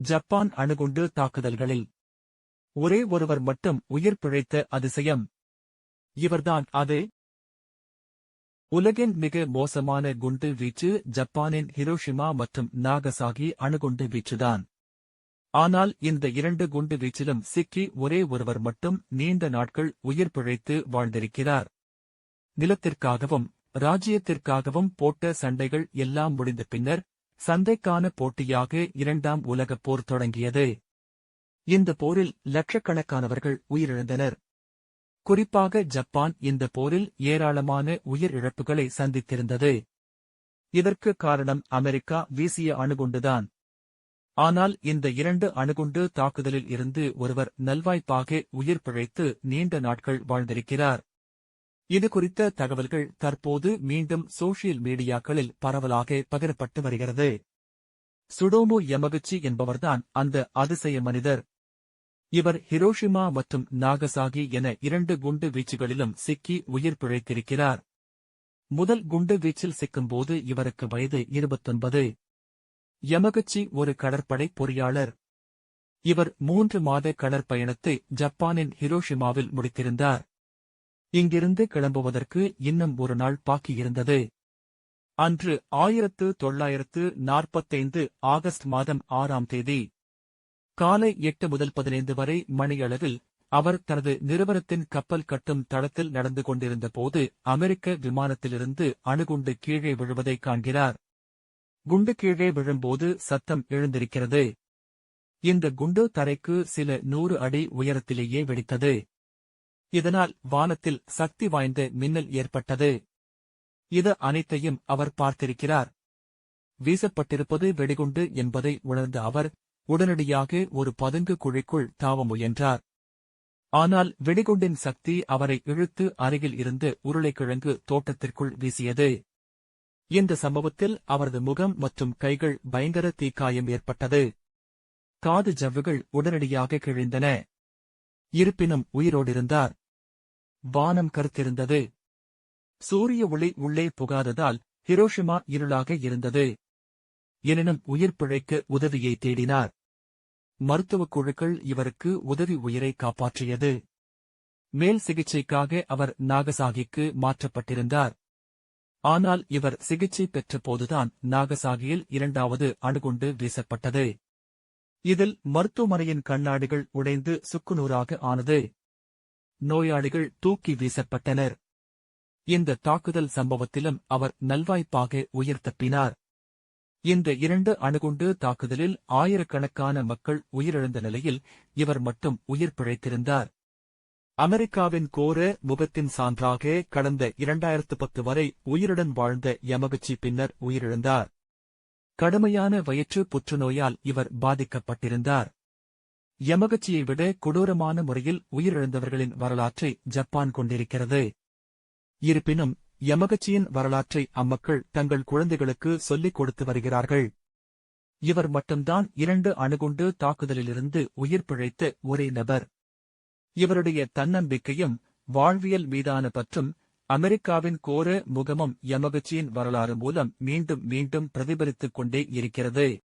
Japan அணுகுண்டு தாக்குதல்களில். ஒரே ஒருவர் மட்டும் உயிர் பிழைத்த அதிசயம். இவர்தான் அது. உலகின் மிக மோசமான குண்டு வீச்சு ஜப்பானின் ஹிரோஷிமா மற்றும் நாகசாகி அணுகுண்டு வீச்சுதான். ஆனால் இந்த இரண்டு குண்டு வீச்சிலும் சிக்கி ஒரே ஒருவர் மட்டும் நீண்ட நாட்கள் உயிர் பிழைத்து வாழ்ந்திருக்கிறார். நிலத்திற்காகவும் ராஜ்யத்திற்காகவும் போட்ட சண்டைகள் எல்லாம் முடிந்த பின்னர் சந்தைக்கான போட்டியாக இரண்டாம் உலகப் போர் தொடங்கியது. இந்த போரில் லட்சக்கணக்கானவர்கள் உயிரிழந்தனர். குறிப்பாக ஜப்பான் இந்த போரில் ஏராளமான உயிரிழப்புகளை சந்தித்திருந்தது. இதற்கு காரணம் அமெரிக்கா வீசிய அணுகுண்டுதான். ஆனால் இந்த இரண்டு அணுகுண்டு தாக்குதலில் இருந்து ஒருவர் நல்வாய்ப்பாக உயிர் பிழைத்து நீண்ட நாட்கள் வாழ்ந்திருக்கிறார். இது குறித்த தகவல்கள் தற்போது மீண்டும் சோஷியல் மீடியாக்களில் பரவலாக பகிரப்பட்டு வருகிறது. சுடோமு யமகுச்சி என்பவர்தான் அந்த அதிசய மனிதர். இவர் ஹிரோஷிமா மற்றும் நாகசாகி என இரண்டு குண்டு வீச்சுகளிலும் சிக்கி உயிர் பிழைத்திருக்கிறார். முதல் குண்டு வீச்சில் சிக்கும்போது இவருக்கு வயது இருபத்தொன்பது. யமகுச்சி ஒரு கடற்படை பொறியாளர். இவர் மூன்று மாத கடற்பயணத்தை ஜப்பானின் ஹிரோஷிமாவில் முடித்திருந்தார். இங்கிருந்து கிளம்புவதற்கு இன்னும் ஒரு நாள் பாக்கியிருந்தது அன்று ஆயிரத்து தொள்ளாயிரத்து நாற்பத்தைந்து ஆகஸ்ட் மாதம் ஆறாம் தேதி காலை எட்டு முதல் பதினைந்து வரை மணியளவில் அவர் தனது நிறுவனத்தின் கப்பல் கட்டும் தளத்தில் நடந்து கொண்டிருந்த போது அமெரிக்க விமானத்திலிருந்து அணுகுண்டு கீழே விழுவதை காண்கிறார். குண்டு கீழே விழும்போது சத்தம் எழுந்திருக்கிறது. இந்த குண்டு தரைக்கு சில நூறு அடி உயரத்திலேயே வெடித்தது. இதனால் வானத்தில் சக்தி வாய்ந்த மின்னல் ஏற்பட்டது. இது அனைத்தையும் அவர் பார்த்திருக்கிறார். வீசப்பட்டிருப்பது வெடிகுண்டு என்பதை உணர்ந்த அவர் உடனடியாக ஒரு பதுங்கு குழிக்குள் தாவ முயன்றார். ஆனால் வெடிகுண்டின் சக்தி அவரை இழுத்து அருகில் இருந்து உருளைக்கிழங்கு தோட்டத்திற்குள் வீசியது. இந்த சம்பவத்தில் அவரது முகம் மற்றும் கைகள் பயங்கர தீக்காயம் ஏற்பட்டது. காது ஜவ்வுகள் உடனடியாக கிழிந்தன. இருப்பினும் உயிரோடிருந்தார். வானம் கருத்திருந்தது. சூரிய ஒளி உள்ளே புகாததால் ஹிரோஷிமா இருளாக இருந்தது. எனினும் உயிர் பிழைக்க உதவியை தேடினார். மருத்துவக் குழுக்கள் இவருக்கு உதவி உயிரை காப்பாற்றியது. மேல் சிகிச்சைக்காக அவர் நாகசாகிக்கு மாற்றப்பட்டிருந்தார். ஆனால் இவர் சிகிச்சை பெற்றபோதுதான் நாகசாகியில் இரண்டாவது அணுகுண்டு வீசப்பட்டது. இதில் மருத்துவமனையின் கண்ணாடிகள் உடைந்து சுக்குநூறாக ஆனது. நோயாளிகள் தூக்கி வீசப்பட்டனர். இந்த தாக்குதல் சம்பவத்திலும் அவர் நல்வாய்ப்பாக உயிர் தப்பினார். இந்த இரண்டு அணுகுண்டு தாக்குதலில் ஆயிரக்கணக்கான மக்கள் உயிரிழந்த நிலையில் இவர் மட்டும் உயிர் பிழைத்திருந்தார். அமெரிக்காவின் கோர முகத்தின் சான்றாக கடந்த இரண்டாயிரத்து பத்து வரை உயிருடன் வாழ்ந்த யமகுச்சி பின்னர் உயிரிழந்தார். கடுமையான வயிற்று புற்றுநோயால் இவர் பாதிக்கப்பட்டிருந்தார். யமகச்சியை விட கொடூரமான முறையில் உயிரிழந்தவர்களின் வரலாற்றை ஜப்பான் கொண்டிருக்கிறது. இருப்பினும் யமகச்சியின் வரலாற்றை அம்மக்கள் தங்கள் குழந்தைகளுக்கு சொல்லிக் கொடுத்து வருகிறார்கள். இவர் மட்டும்தான் இரண்டு அணுகுண்டு தாக்குதலிலிருந்து உயிர் பிழைத்த ஒரே நபர். இவருடைய தன்னம்பிக்கையும் வாழ்வியல் மீதான பற்றும் அமெரிக்காவின் கோர முகமும் யமகச்சியின் வரலாறு மூலம் மீண்டும் மீண்டும் பிரதிபலித்துக் கொண்டே இருக்கிறது.